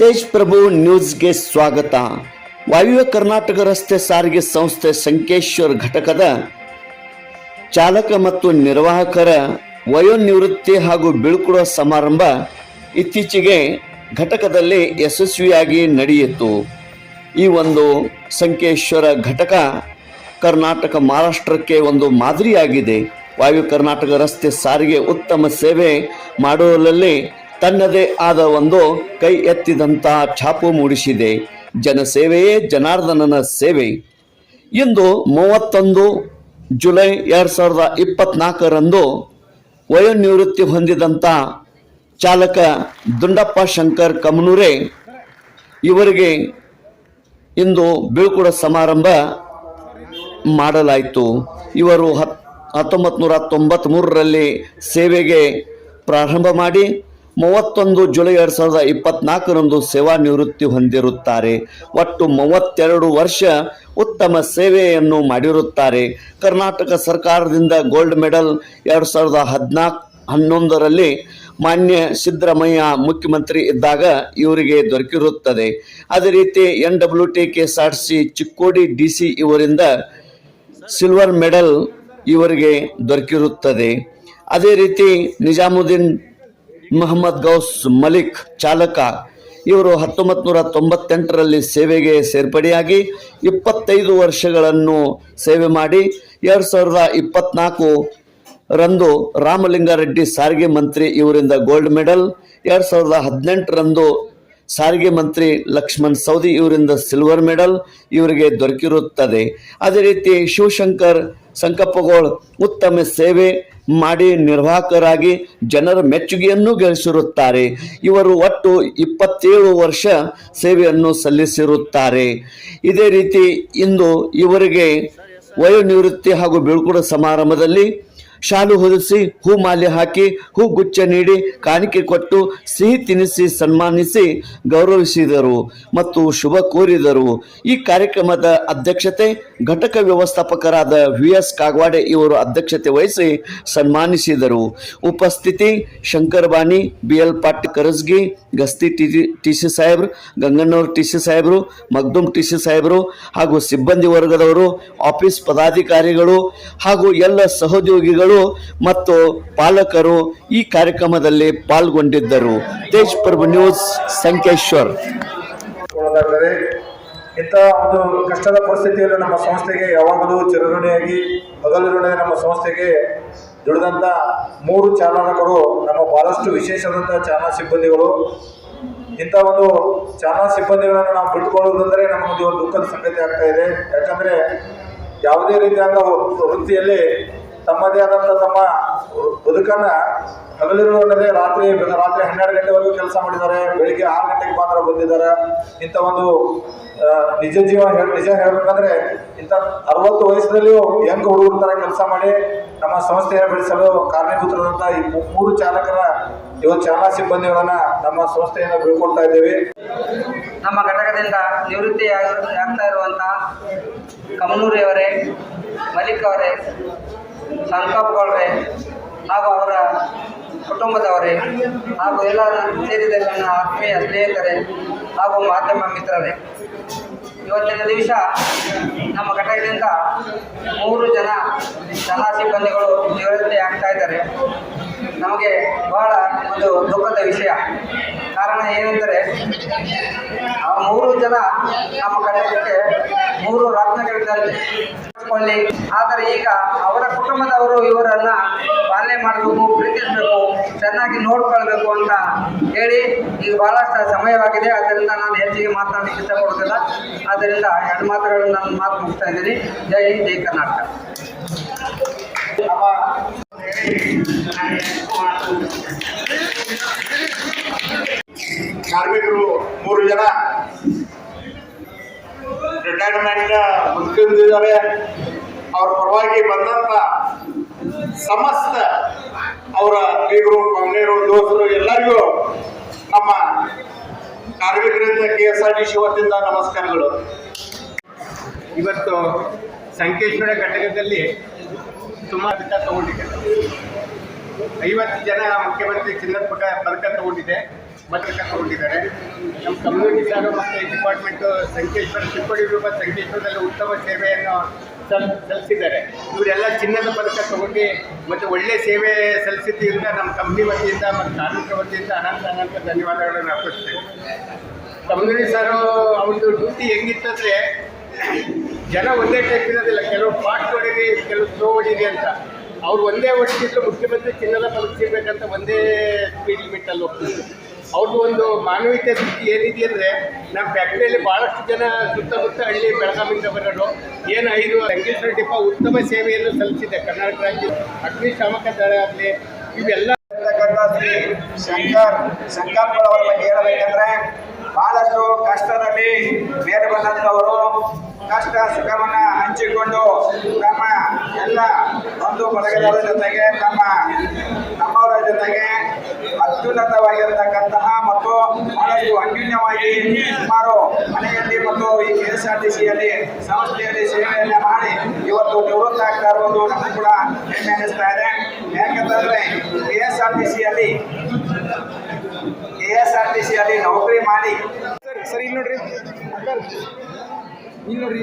ತೇಜ್ ಪ್ರಭು ನ್ಯೂಸ್ಗೆ ಸ್ವಾಗತ. ವಾಯುವ್ಯ ಕರ್ನಾಟಕ ರಸ್ತೆ ಸಾರಿಗೆ ಸಂಸ್ಥೆ ಸಂಕೇಶ್ವರ್ ಘಟಕದ ಚಾಲಕ ಮತ್ತು ನಿರ್ವಾಹಕರ ವಯೋನಿವೃತ್ತಿ ಹಾಗೂ ಬೀಳ್ಕೊಡುವ ಸಮಾರಂಭ ಇತ್ತೀಚೆಗೆ ಘಟಕದಲ್ಲಿ ಯಶಸ್ವಿಯಾಗಿ ನಡೆಯಿತು. ಈ ಒಂದು ಸಂಕೇಶ್ವರ ಘಟಕ ಕರ್ನಾಟಕ ಮಹಾರಾಷ್ಟ್ರಕ್ಕೆ ಒಂದು ಮಾದರಿಯಾಗಿದೆ. ವಾಯು ಕರ್ನಾಟಕ ರಸ್ತೆ ಸಾರಿಗೆ ಉತ್ತಮ ಸೇವೆ ಮಾಡುವಲ್ಲಿ ತನ್ನದೇ ಆದ ಒಂದು ಕೈ ಎತ್ತಿದಂತಹ ಛಾಪು ಮೂಡಿಸಿದೆ. ಜನಸೇವೆಯೇ ಜನಾರ್ದನನ ಸೇವೆ. ಇಂದು ಮೂವತ್ತೊಂದು ಜುಲೈ ಎರಡು ಸಾವಿರದ ಇಪ್ಪತ್ನಾಲ್ಕರಂದು ವಯೋನಿವೃತ್ತಿ ಹೊಂದಿದಂಥ ಚಾಲಕ ದುಂಡಪ್ಪ ಶಂಕರ್ ಕಮನೂರೆ ಇವರಿಗೆ ಇಂದು ಬೀಳ್ಕೊಡ ಸಮಾರಂಭ ಮಾಡಲಾಯಿತು. ಇವರು ಹತ್ ಹತ್ತೊಂಬತ್ತು ನೂರ ತೊಂಬತ್ತ್ಮೂರರಲ್ಲಿ ಸೇವೆಗೆ ಪ್ರಾರಂಭ ಮಾಡಿ ಮೂವತ್ತೊಂದು ಜುಲೈ ಎರಡು ಸಾವಿರದ ಇಪ್ಪತ್ನಾಲ್ಕರಂದು ಸೇವಾ ನಿವೃತ್ತಿ ಹೊಂದಿರುತ್ತಾರೆ. ಒಟ್ಟು ಮೂವತ್ತೆರಡು ವರ್ಷ ಉತ್ತಮ ಸೇವೆಯನ್ನು ಮಾಡಿರುತ್ತಾರೆ. ಕರ್ನಾಟಕ ಸರ್ಕಾರದಿಂದ ಗೋಲ್ಡ್ ಮೆಡಲ್ ಎರಡು ಸಾವಿರದ ಹದಿನಾಲ್ಕು ಹನ್ನೊಂದರಲ್ಲಿ ಮಾನ್ಯ ಸಿದ್ದರಾಮಯ್ಯ ಮುಖ್ಯಮಂತ್ರಿ ಇದ್ದಾಗ ಇವರಿಗೆ ದೊರಕಿರುತ್ತದೆ. ಅದೇ ರೀತಿ N W T K S Chikkodi D C ಇವರಿಂದ ಸಿಲ್ವರ್ ಮೆಡಲ್ ಇವರಿಗೆ ದೊರಕಿರುತ್ತದೆ. ಅದೇ ರೀತಿ ನಿಜಾಮುದ್ದೀನ್ ಮೊಹಮ್ಮದ್ ಗೌಸ್ ಮಲಿಕ್ ಚಾಲಕ. ಇವರು ಹತ್ತೊಂಬತ್ತು ನೂರ ತೊಂಬತ್ತೆಂಟರಲ್ಲಿ ಸೇವೆಗೆ ಸೇರ್ಪಡೆಯಾಗಿ ಇಪ್ಪತ್ತೈದು ವರ್ಷಗಳನ್ನು ಸೇವೆ ಮಾಡಿ ಎರಡು ಸಾವಿರದ ಇಪ್ಪತ್ನಾಲ್ಕು ರಂದು ರಾಮಲಿಂಗಾರೆಡ್ಡಿ ಸಾರಿಗೆ ಮಂತ್ರಿ ಇವರಿಂದ ಗೋಲ್ಡ್ ಮೆಡಲ್, ಎರಡು ಸಾವಿರದ ಹದಿನೆಂಟರಂದು ಸಾರಿಗೆ ಮಂತ್ರಿ ಲಕ್ಷ್ಮಣ್ ಸೌದಿ ಇವರಿಂದ ಸಿಲ್ವರ್ ಮೆಡಲ್ ಇವರಿಗೆ ದೊರಕಿರುತ್ತದೆ. ಅದೇ ರೀತಿ ಶಿವಶಂಕರ್ ಸಂಕಪ್ಪಗೋಳ್ ಉತ್ತಮ ಸೇವೆ ಮಾಡಿ ನಿರ್ವಾಹಕರಾಗಿ ಜನರ ಮೆಚ್ಚುಗೆಯನ್ನು ಗಳಿಸಿರುತ್ತಾರೆ. ಇವರು ಒಟ್ಟು ಇಪ್ಪತ್ತೇಳು ವರ್ಷ ಸೇವೆಯನ್ನು ಸಲ್ಲಿಸಿರುತ್ತಾರೆ. ಇದೇ ರೀತಿ ಇಂದು ಇವರಿಗೆ ವಯೋನಿವೃತ್ತಿ ಹಾಗೂ ಬೀಳ್ಕೊಡ ಸಮಾರಂಭದಲ್ಲಿ ಶಾಲು ಹೊದಿಸಿ ಹೂ ಮಾಲೆ ಹಾಕಿ, ಹೂ ಗುಚ್ಛ ನೀಡಿ ಕಾಣಿಕೆ ಕೊಟ್ಟು ಸಿಹಿ ತಿನಿಸಿ ಸನ್ಮಾನಿಸಿ ಗೌರವಿಸಿದರು ಮತ್ತು ಶುಭ ಕೋರಿದರು. ಈ ಕಾರ್ಯಕ್ರಮದ ಅಧ್ಯಕ್ಷತೆ ಘಟಕ ವ್ಯವಸ್ಥಾಪಕರಾದ ವಿ ಎಸ್ ಕಾಗವಾಡೆ ಇವರು ಅಧ್ಯಕ್ಷತೆ ವಹಿಸಿ ಸನ್ಮಾನಿಸಿದರು. ಉಪಸ್ಥಿತಿ Shankar Bani B L pot Karasgi, Gasti T T C ಸಾಹೇಬ್ರು ಗಂಗಣ್ಣವ್ರ ಟಿ ಸಿ ಸಾಹೇಬರು, ಮಗ್ದುಮ್ ಟಿ ಸಿ ಸಾಹೇಬರು ಹಾಗೂ ಸಿಬ್ಬಂದಿ ವರ್ಗದವರು, ಆಫೀಸ್ ಪದಾಧಿಕಾರಿಗಳು ಹಾಗೂ ಎಲ್ಲ ಸಹೋದ್ಯೋಗಿಗಳು ಮತ್ತು ಪಾಲಕರು ಈ ಕಾರ್ಯಕ್ರಮದಲ್ಲಿ ಪಾಲ್ಗೊಂಡಿದ್ದರು. ತೇಜ್ ಪ್ರಭು ನ್ಯೂಸ್, ಸಂಕೇಶ್ವರ್. ಇಂಥ ಒಂದು ಕಷ್ಟದ ಪರಿಸ್ಥಿತಿಯಲ್ಲಿ ನಮ್ಮ ಸಂಸ್ಥೆಗೆ ಯಾವಾಗಲೂ ಚಿರಋಣಿಯಾಗಿ ಹಗಲಿರುಣೆ ನಮ್ಮ ಸಂಸ್ಥೆಗೆ ದುಡಿದಂಥ ಮೂರು ಚಾಲಕರು, ನಮ್ಮ ಬಹಳಷ್ಟು ವಿಶೇಷವಾದಂಥ ಚಾಲನಾ ಸಿಬ್ಬಂದಿಗಳು. ಇಂಥ ಒಂದು ಚಾಲನಾ ಸಿಬ್ಬಂದಿಗಳನ್ನು ನಾವು ಬಿಟ್ಕೊಳ್ಳೋದಂದರೆ ನಮಗೆ ಒಂದು ದುಃಖದ ಸಂಗತಿ ಆಗ್ತಾ ಇದೆ. ಯಾಕಂದರೆ ಯಾವುದೇ ರೀತಿಯಾದ ವೃತ್ತಿಯಲ್ಲಿ ತಮ್ಮದೇ ಆದಂಥ ತಮ್ಮ ಬದುಕನ್ನ ಅನ್ನದೇ ರಾತ್ರಿ ರಾತ್ರಿ ಹನ್ನೆರಡು ಗಂಟೆವರೆಗೂ ಕೆಲಸ ಮಾಡಿದ್ದಾರೆ, ಬೆಳಿಗ್ಗೆ ಆರು ಗಂಟೆಗೆ ಮಾತ್ರ ಬಂದಿದ್ದಾರೆ. ಇಂಥ ಒಂದು ನಿಜ ಜೀವ ನಿಜ ಹೇಳ್ಬೇಕಂದ್ರೆ ಇಂಥ ಅರವತ್ತು ವಯಸ್ಸದಲ್ಲಿಯೂ ಹೆಂಗ್ ಹುಡುಗರ ಥರ ಕೆಲಸ ಮಾಡಿ ನಮ್ಮ ಸಂಸ್ಥೆಯ ಬೆಳೆಸಲು ಕಾರಣೀಭೂತರಾದಂಥ ಈ ಮೂರು ಚಾಲಕರ ಇವತ್ತು ಚಾಲನಾ ಸಿಬ್ಬಂದಿಗಳನ್ನ ನಮ್ಮ ಸಂಸ್ಥೆಯನ್ನು ಬೀಳ್ಕೊಳ್ತಾ ಇದ್ದೇವೆ. ನಮ್ಮ ಘಟಕದಿಂದ ನಿವೃತ್ತಿ ಆಗ್ತಾ ಇರುವಂತ ಕಮನೂರಿಯವರೇ ಮಲಿಕ್ ಅವರೇ ಸಂಕಪ್ಗಳವರೇ ಹಾಗೂ ಅವರ ಕುಟುಂಬದವರೇ ಹಾಗೂ ಎಲ್ಲ ಸೇರಿದ ನನ್ನ ಆತ್ಮೀಯ ಸ್ನೇಹಿತರೇ ಹಾಗೂ ಮಾಧ್ಯಮ ಮಿತ್ರರೇ. ಇವತ್ತಿನ ದಿವಸ ನಮ್ಮ ಘಟಕದಿಂದ ಮೂರು ಜನ ಜನ ಸಿಬ್ಬಂದಿಗಳು ನಿವೃತ್ತಿ ಆಗ್ತಾ ಇದ್ದಾರೆ. ನಮಗೆ ಬಹಳ ಒಂದು ದುಃಖದ ವಿಷಯ. ಕಾರಣ ಏನೆಂದರೆ, ಆ ಮೂರು ಜನ ನಮ್ಮ ಘಟಕಕ್ಕೆ ಮೂರು ರತ್ನಗಳಿದ್ದಾರೆ. ಆದರೆ ಈಗ ಅವರ ಕುಟುಂಬದವರು ಇವರನ್ನ ಪಾಲನೆ ಮಾಡಬೇಕು, ಪ್ರೀತಿಸಬೇಕು, ಚೆನ್ನಾಗಿ ನೋಡ್ಕೊಳ್ಬೇಕು ಅಂತ ಹೇಳಿ ಈಗ ಬಹಳಷ್ಟು ಸಮಯವಾಗಿದೆ. ಆದ್ದರಿಂದ ನಾನು ಹೆಚ್ಚಿಗೆ ಮಾತನಾಡಲಿಕ್ಕೆ ಇಷ್ಟಪಡುತ್ತಿಲ್ಲ ಆದ್ದರಿಂದ ಎರಡು ಮಾತುಗಳನ್ನು ನಾನು ಮಾತು ಮುಗಿಸ್ತಾ ಇದ್ದೀನಿ. ಜೈ ಹಿಂದ್, ಜೈ ಕರ್ನಾಟಕ. ನಮ್ಮ ಕಾರ್ಮಿಕರು ಮೂರು ಜನ. ರಿಟೈರ್ಮೆಂಟ್ ಮುಂದಿದ್ದಾರೆ ಅವ್ರ ಪರವಾಗಿ ಬಂದಂತ ಸಮಸ್ತ ಅವರ ಬೀಗರು ಮಹಿಳೆಯರು ದೋಸ್ತರು ಎಲ್ಲರಿಗೂ ನಮ್ಮ ಕಾರ್ಮಿಕರಿಂದ K S R T C ನಮಸ್ಕಾರಗಳು. ಇವತ್ತು ಸಂಕೇಶ್ವರ ಘಟಕದಲ್ಲಿ ಸುಮಾರು ತಗೊಂಡಿದೆ. ಐವತ್ತು ಜನ ಮುಖ್ಯಮಂತ್ರಿ ಚಿನ್ನದ ಪದಕ ತಗೊಂಡಿದೆ. ಮತ್ತೆ ತಗೊಂಡಿದ್ದಾರೆ ನಮ್ಮ ಕಮ್ಯುನಿಟಿ ಸಾರು ಮತ್ತು ಡಿಪಾರ್ಟ್ಮೆಂಟು ಸಂಕೇಶ್ವರ ಚಿಕ್ಕಡಿ ರೂಪ ಸಂಕೇಶ್ವರದಲ್ಲಿ ಉತ್ತಮ ಸೇವೆಯನ್ನು ಸಲ್, ಸಲ್ಲಿಸಿದ್ದಾರೆ. ಇವರೆಲ್ಲ ಚಿನ್ನದ ಪದಕ ತಗೊಂಡು ಮತ್ತು ಒಳ್ಳೆ ಸೇವೆ ಸಲ್ಲಿಸಿದ್ದರಿಂದ ನಮ್ಮ ಕಂಪ್ನಿ ವತಿಯಿಂದ ಮತ್ತು ಕಾರ್ಮಿಕರ ವತಿಯಿಂದ ಅನಂತ ಅನಂತ ಧನ್ಯವಾದಗಳನ್ನು ಅರ್ಪಿಸ್ತೇವೆ ಕಮ್ಯುನಿಟಿ ಸಾರು ಅವ್ರದ್ದು ಡ್ಯೂಟಿ ಹೆಂಗಿತ್ತಂದರೆ ಜನ ಒಂದೇ ಟೈಪ್ ಇರೋದಿಲ್ಲ. ಕೆಲವು ಪಾಟ್ ಹೊಡೀರಿ ಕೆಲವು ಸ್ಲೋ ಹೊಡೀರಿ ಅಂತ. ಅವ್ರು ಒಂದೇ ಹೊಡಿತಿದ್ರು ಮುಖ್ಯಮಂತ್ರಿ ಚಿನ್ನದ ಪದಕ ಸಿಗಬೇಕಂತ ಒಂದೇ ಸ್ಪೀಡ್ ಲಿಮಿಟಲ್ಲಿ ಹೋಗ್ತಿದ್ರು. ಅವ್ರದ್ದು ಒಂದು ಮಾನವೀಯತೆ ಸ್ಥಿತಿ ಏನಿದೆ ಅಂದರೆ ನಮ್ಮ ಫ್ಯಾಕ್ಟ್ರಿಯಲ್ಲಿ ಭಾಳಷ್ಟು ಜನ ಸುತ್ತಮುತ್ತ ಹಳ್ಳಿ ಬೆಳಗಾವಿಯಿಂದ ಬರೋರು. ಏನು ಐದು ರಂಗೇಶ್ವರ ಡಿಪ ಉತ್ತಮ ಸೇವೆಯನ್ನು ಸಲ್ಲಿಸಿದೆ ಕರ್ನಾಟಕ ರಾಜ್ಯ ಅಗ್ನಿಶಾಮಕ ದಳ ಆಗಲಿ. ಇವೆಲ್ಲ ಶಂಕರ್ ಶಂಕರ್ಗಳವರ ಬಗ್ಗೆ ಹೇಳಬೇಕಂದ್ರೆ ಬಹಳಷ್ಟು ಕಷ್ಟದಲ್ಲಿ ಮೇಲೆ ಬಂದಂಥವರು ಕಷ್ಟ ಸುಖವನ್ನ ಹಂಚಿಕೊಂಡು ತಮ್ಮ ಎಲ್ಲ ಬಂಧು ಬಳಗದವರ ಜೊತೆಗೆ, ತಮ್ಮ ನಮ್ಮವರ ಜೊತೆಗೆ ಅತ್ಯುನ್ನತವಾಗಿರತಕ್ಕಂತಹ ಮತ್ತು ಬಹಳಷ್ಟು ಅನ್ಯೂನ್ಯವಾಗಿ ಸುಮಾರು ಮನೆಯಲ್ಲಿ ಮತ್ತು ಈ ಕೆ ಎಸ್ ಆರ್ ಟಿ ಸಿಯಲ್ಲಿ ಸಂಸ್ಥೆಯಲ್ಲಿ ಸೇವೆಯನ್ನ ಮಾಡಿ ಇವತ್ತು ನಿವೃತ್ತ ಆಗ್ತಾ ಇರುವುದು ನಮಗೆ ಕೂಡ ಹೆಮ್ಮೆ ಅನಿಸ್ತಾ ಇದೆ. ಯಾಕಂತಂದ್ರೆ ಕೆ ಎಸ್ ಆರ್ ಟಿ ಸಿಯಲ್ಲಿ ಕೆ ಎಸ್ ಆರ್ ಟಿ ಸಿಯಲ್ಲಿ ನೌಕರಿ ಮಾಡಿ ಸರಿ ಸರಿ, ಇಲ್ಲಿ ನೋಡ್ರಿ. ಇಲ್ಲಿ ನೋಡ್ರಿ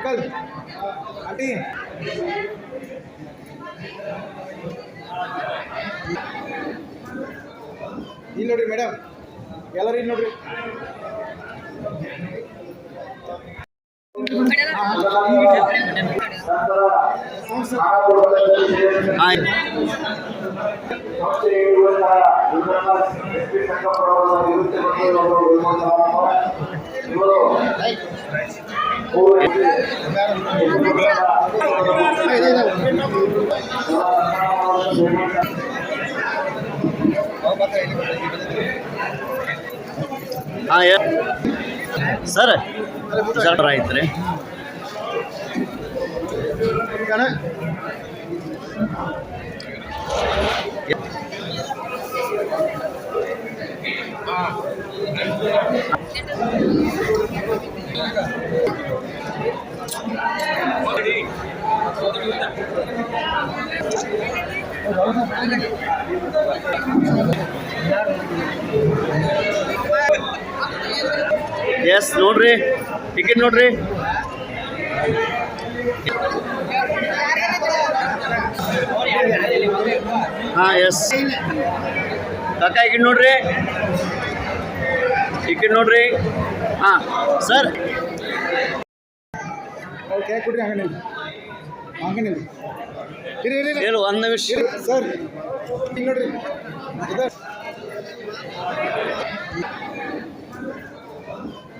ಹೇಳು ಒಂದು ನಿಮಿಷ ಸರ್ ಮತ್ತೆ ಅಂಕಲ್ ಆಂಟಿ ಇಲ್ಲಿ ನೋಡ್ರಿ ಮೇಡಮ್ ಎಲ್ಲರೂ ಇಲ್ಲಿ ನೋಡ್ರಿ ಆಯ್ತು ಹಾಂ ಸರ್ ಸರ್ ಆಯ್ತು ರೀ. ಎಸ್ ನೋಡ್ರಿ. ಟಿಕೆಟ್ ನೋಡ್ರಿ. ಹಾಂ ಎಸ್ ಕಾಕ ಕಡೆ ನೋಡ್ರಿ. ಕಡೆ ನೋಡ್ರಿ. ಹಾಂ ಸರ್ ಓಕೆ ಕೊಡ್ರಿ ಹಂಗೆ ನಿಲ್ರಿ. ಹೇಳು ಒಂದು ನಿಮಿಷ. ಸರ್. ಇಲ್ಲಿ ನೋಡ್ರಿ.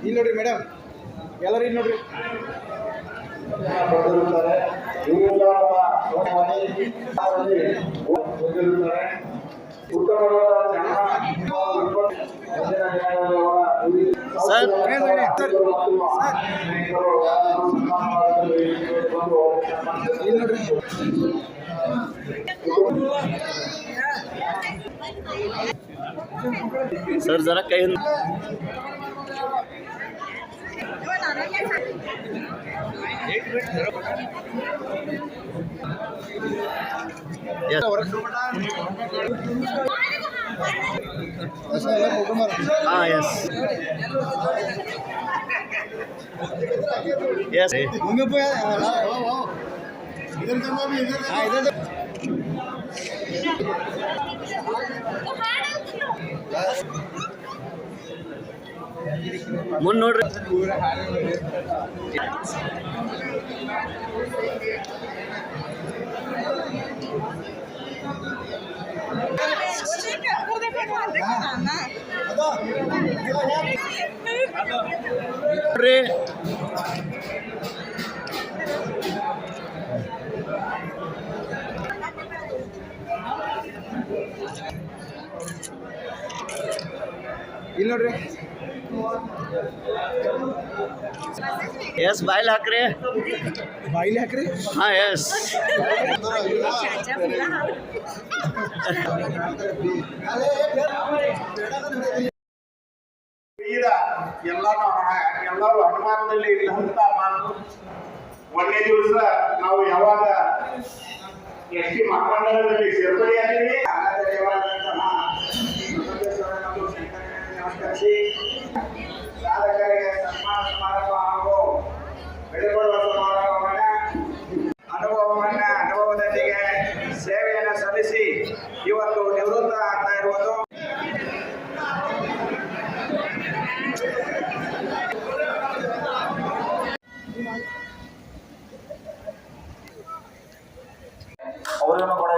ಇಲ್ಲಿ ನೋಡ್ರಿ ಮೇಡಮ್ ಎಲ್ಲರೂ ಇಲ್ಲಿ ನೋಡ್ರಿ. ಸರ್ ಇಲ್ಲಿ ನೋಡ್ರಿ ಸರ್ ಜರ ಕೈ ಹಾಂ ಎಸ್ ಎಸ್ मम्मी पे इधर कर मम्मी इधर हाँ इधर ಮುಂದೆ ನೋಡ್ರಿ ಇಲ್ಲಿ ನೋಡ್ರಿ. ಎಸ್ ಬಾಯ್ಲ್ ಹಾಕ್ರಿ. ಬಾಯಿಲಿ ಹಾಕ್ರಿ. ಹಾ ಎಸ್ ಈಗ ಎಲ್ಲಾನು ಎಲ್ಲರೂ ಅನುಮಾನದಲ್ಲಿ ಇಲ್ಲಂತ ಮಾತು ಒಂದೇ ದಿವಸ ನಾವು ಯಾವಾಗ ಎಸ್ ಟಿ ಮಹಾಮಂಡಲದಲ್ಲಿ ಸೇರ್ಪಡೆಯಾಗಿವಿ ಅವರನ್ನು ಕೂಡ